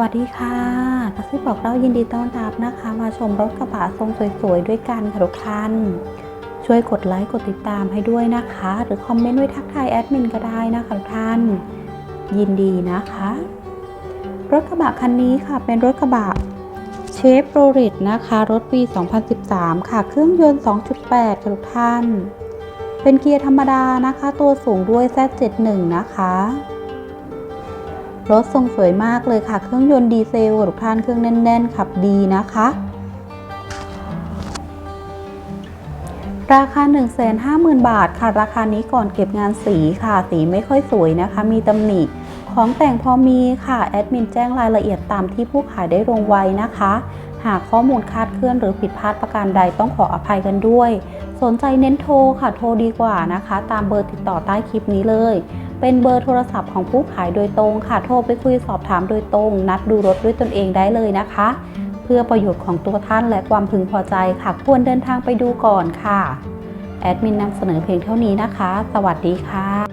วัสดีค่ะกระซิบบอกเรายินดีต้อนรับนะคะ มาชมรถกระบะทรงสวยๆ ด้วยกันค่ะทุกท่าน ช่วยกดไลค์กดติดตามให้ด้วยนะคะ หรือคอมเมนต์ไว้ทักทายแอดมินก็ได้นะคะทุกท่าน ยินดีนะคะ รถกระบะคันนี้ค่ะเป็นรถกระบะเชฟโรริตนะคะ รถปี 2013 ค่ะ เครื่องยนต์ 2.8 ค่ะทุกท่าน เป็นเกียร์ธรรมดานะคะ ตัวสูงด้วย Z71 นะคะ รถทรงสวยมากเลยค่ะ เครื่องยนต์ดีเซลทุกท่านเครื่องแน่น ๆ ขับดีนะคะ ราคา 150,000 บาทค่ะ ราคานี้ก่อนเก็บงานสีค่ะ สีไม่ค่อยสวยนะคะ มีตำหนิ ของแต่งพอมีค่ะ แอดมินแจ้งรายละเอียดตามที่ผู้ขายได้ลงไว้นะคะ หากข้อมูลคาดเคลื่อนหรือผิดพลาดประการใดต้องขออภัยกันด้วย สนใจเน้นโทรค่ะโทรดีกว่านะคะ ตามเบอร์ติดต่อใต้คลิปนี้เลย เป็นเบอร์โทรศัพท์ของผู้ขายโดยตรงค่ะโทรไปคุยสอบถามโดยตรง นัดดูรถด้วยตนเองได้เลยนะคะ เพื่อประโยชน์ของตัวท่านและความพึงพอใจค่ะ ควรเดินทางไปดูก่อนค่ะแอดมินนำเสนอเพียงเท่านี้นะคะ สวัสดีค่ะ